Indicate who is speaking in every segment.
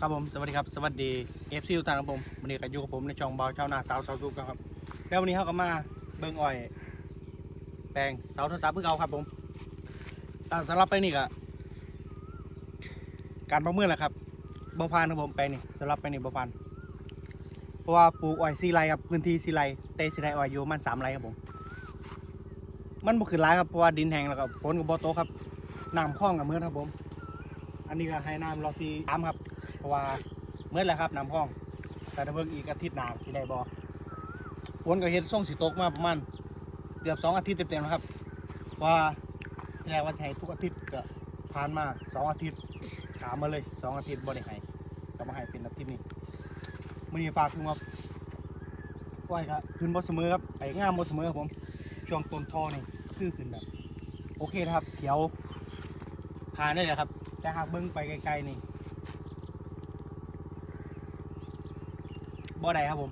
Speaker 1: ครับผมสวัสดีครับสวัสดีเอฟซีทุกท่านครับผมวันนี้ก็อยู่กับผมในช่องเบาชาวนาสาวสาวสุกครับ แล้ววันนี้เขาก็มาเบิ่งอ้อย แปลงเสาโทรศัพท์เพื่อเอาครับผมแต่สำหรับไปนี่ก็การประเมินแหละครับบ่พานครับผมแปลงนี่สำหรับไปนี่บ่พานเพราะว่าปลูกอ้อยซีไรครับพื้นที่ซีไรเตซีไรอ้อยอยู่มันสามไรครับผม มันบ่ขึ้นหลายครับเพราะว่าดินแห้งแล้วก็ฝนก็บ่ตกครับน้ำคลองกับเมื่อครับผม อันนี้ก็ให้น้ำรอที่ตามครับ ราะว่าเมื่อแล้วครับน้ำคลอง แต่ถ้าเบิ่งอีกอาทิตย์หน้าสิได้บ่ฝนก็เฮ็ดส่งสิตกมาประมาณเกือบสองอาทิตย์เต็มๆแล้วครับ ว่าที่แรกว่าให้ทุกอาทิตย์ก็ผ่านมาสองอาทิตย์ถามมาเลยสองอาทิตย์บ่ได้ให้ก็มาให้เป็นอาทิตย์นี้มือนี้ฝากถึงว่าปล่อยครับขึ้นบ่เสมอครับไอ้งามบ่เสมอครับผมช่วงต้นทอนี่คือขึ้นแบบ โอเคนะครับเขียวผ่านได้เลยครับแต่หากเบิ่งไปไกลๆนี่ บ่ได้ครับผม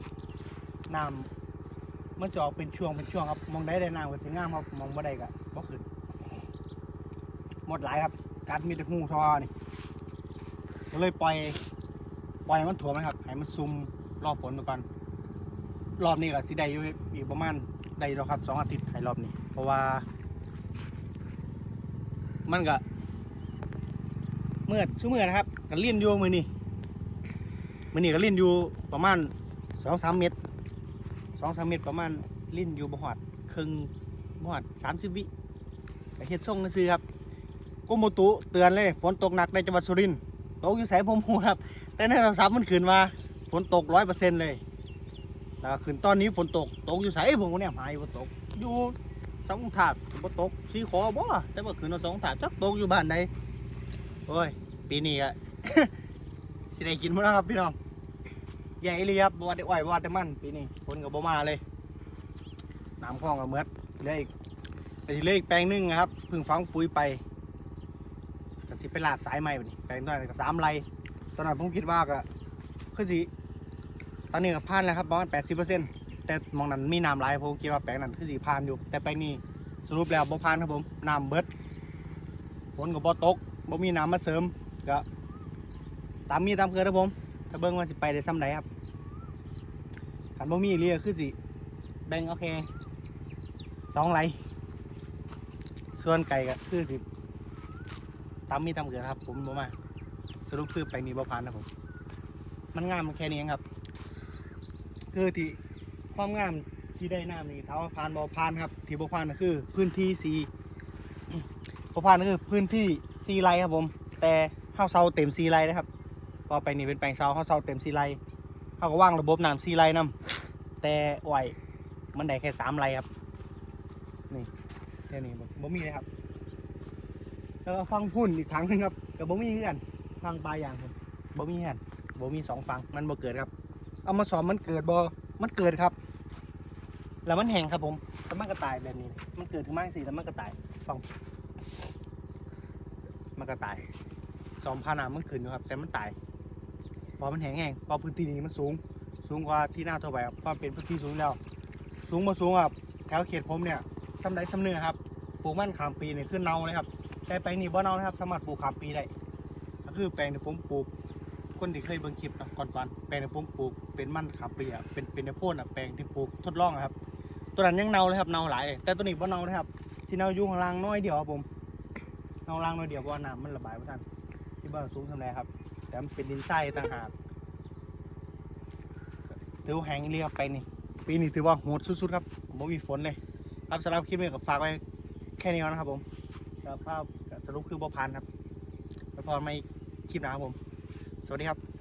Speaker 1: น้ำมันจะออกเป็นช่วงเป็นช่วงครับมองได้ได้น้ำก็สิงามครับมองบ่ได้ก็บ่ขึ้นหมดหลายครับกัดมีแต่หูทอนี่ก็เลยปล่อยปล่อยให้มันถ่วมนะครับให้มันซุ่มรอบฝนไปก่อนรอบนี้ก็สิได้อยู่อีกประมาณได้แล้วครับสองอาทิตย์ให้รอบนี้ เพราะว่า มันก็เมื่อชั่วเมื่อนะครับก็เลี่ยนอยู่มือนี่มือนี่ก็เลี่ยนอยู่ประมาณ สองสามเมตรสองสามเมตรประมาณลี่ยนอยู่บ่หอดครึ่งบ่หอดสามสิบวิเฮ็ดส่งซื้อครับกรมอุตุเตือนเลยฝนตกหนักในจังหวัดสุรินทร์ตกอยู่ไสผมหูครับ แต่ในโทรศัพท์มันขึ้นมาฝนตกร้อยเปอร์เซ็นต์เลยแล้วขึ้นตอนนี้ฝนตกตกอยู่ไสผมเนี่ยหายฝนตกอยู่สองถาดฝนตกสีขอบ่แต่ว่าขึ้นมาสองถาดจักตกอยู่บ้านใดโอ้ยปีนี้อะสิได้กินมั้งครับพี่น้อง ใหญ่เลยครับบวได้อ้อยบวได้มันปีนี้ฝนกับบ่มาเลยน้ำคลองกับเมือดเหลยอีกแต่เหลยอีกแปลงนึงนะครับเพิ่งฝังปุ๋ยไปก็สิไปลากสายใหม่บัดนี้แปลงต้นก็สามไรตอนนั้นผมคิดว่าก็คือสิตอนนี้ก็ผ่านแล้วครับประมาณแปดสิบเปอร์เซ็นต์แต่มองนั้นมีน้ำไหลายผมคิดว่าแปลงนั้นคือสิผ่านอยู่ แต่แปลงนี้สรุปแล้วบ่ผ่านครับผมน้ำเบิดฝนก็บ่ตกบ่มีน้ำมาเสริมก็ตามมีตามเกิดครับผม เบิ่งว่าสิไปได้ซ้ำใดครับคันบ่มีอีหลีก็คือสิ แบ่งโอเคสองไหลส่วนไก่ก็คือสิตามมีตามเกิดครับ ผมบ่มาสรุปคือไปนี้บ่ผ่านนะผม มันงามแค่นี้ครับ คือที่ความงามที่ได้น้ำนี่ถ้าว่าผ่านบ่ผ่านครับ ที่บ่ผ่านก็คือ พื้นที่สีบ่ผ่านก็คือพื้นที่ซีไรครับผม แต่ข้าวเซาเต็มซีไรนะครับ พอไปนี่เป็นแปลงเซาเข้าเซาเต็มซีไรเขาก็ว่างระบบน้ำซีไรนํแต่ไหวมันได้แค่สามไรครับ นี่แค่นี้บ่บมีเลยครับ แล้วก็ฟังพุ่นอีกครั้งหนึงครับกับบ่มีคือนฟังปลายอย่างครับบ่มีกันบ่มีสองฟังมันบ่เกิดครับ เอามาสอนมันเกิดบ่มันเกิดครับ แล้วมันแห้งครับผมแล้วมันก็ตายแบบนี้ มันเกิดขึ้นมาสิแล้วมันก็ตายฟังมันก็ตายสองพันอะมันขึ้นอยู่ครับ แต่มันตาย เพอมันแห้งแห้งเพอพื้นที่นี้มันสูง สูงกว่าที่หน้าทั่วไปครับเพราะเป็นพื้นที่สูงแล้ว สูงมาสูงครับแถวเขตผมเนี่ยซ้ำใดซ้ำเนื้อครับปลูกมันขามปีเนี่ยขึ้นเนาเลยครับแต่แปลงนี้บ่เนานะครับ สามารถปลูกขามปีได้ก็คือแปลงที่ผมปลูก คนที่เคยเบิ่งคลิปนะก่อนๆแปลงที่ผมปลูกเป็นมันขามปีอะเป็นเป็นในโพนอะแปลงที่ปลูกทดลองครับตัวนั้นยังเนาเลยครับเนาหลายเลยแต่ตัวนี้บ่เนานะครับที่เนาอยู่ข้างล่างน้อยเดียวครับผมเอาล่างน่อยเดียวเพราะว่าน้ำมันระบายไม่ทันที่บ้านสูงทำไรครับ แต่มันเป็นดินทรายต่างหากถือว่าแห้งเรียบไปนี่ปีนี้ถือว่าโหดสุดๆครับไมมีฝนเลยครับสำหรับคลิปนี้ก็ฝากไว้แค่นี้ก่อนนะครับผมสภาพสรุปคือบ่พันครับแล้วพอไม่คลิปหนาครับผม สวัสดีครับ